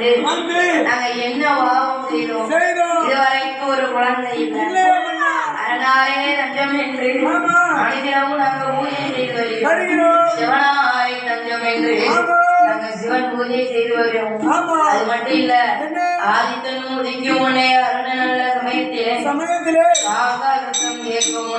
நாங்க என்ன பாவம் செய்தோம். ஒரு குழந்தை இல்லை. அதனாலே பூஜை செய்து வருகிறோம். சிவனாய் நஞ்சம் நாங்க சிவன் பூஜை செய்து வருகிறோம். அது மட்டும் இல்ல ஆதித்தனும் உதிக்கும் முன்னே அருண நல்ல சமயத்திலே சமயத்திலே. ஆகாசம் ஏற்கும்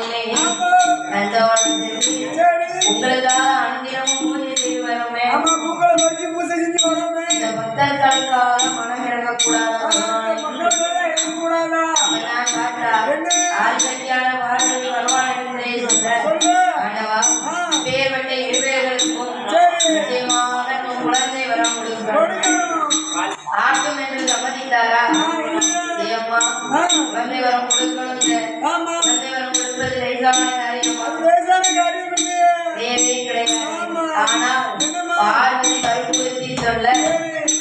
ஆதிசக்தியான பார்வதி பகவான் என்பதை சொல்லு. ஆண்டவா. பேர்பட்ட இருவேர்களுக்கும். நிச்சயமாக குழந்தை கொடுக்கிறோம் கொடுக்கணும். ஆட்டும் என்று சம்மதித்தாரா? ஆ, குழந்தை வரம் கொடுக்கணும் குழந்தை வரம் கொடுப்பது லேசான காரியம்? தேவையே கிடையாது. ஆனால்? பார்வதி கருப்புறுத்தி சொல்ல.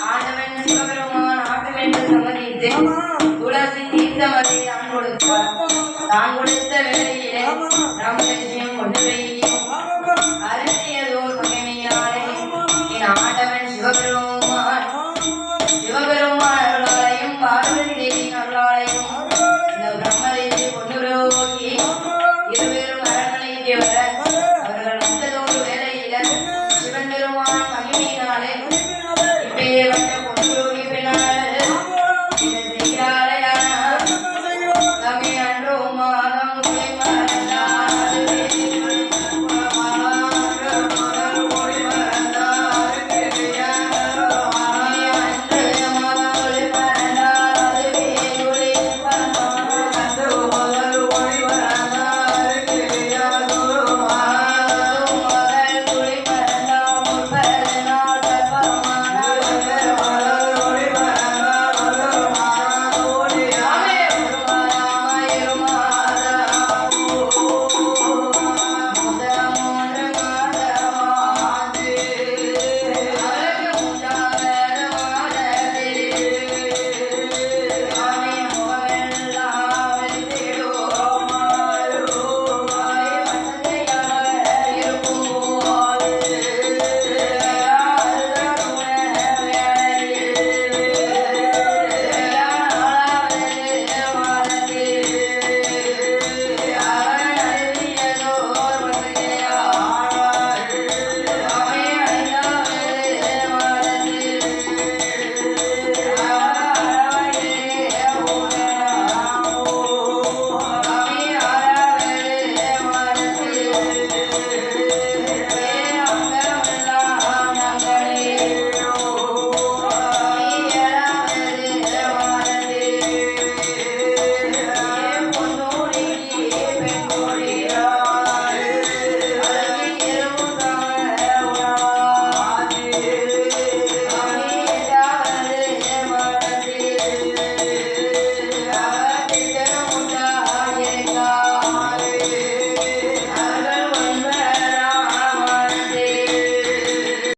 ஆண்டவன் சிவபெருமான் ஆட்டும் என்று சம்மதித்து துளசி தீர்த்தம் அதை தான் கொடுத்த ஆமா. ராமலட்சுமியும் கொண்டு போய்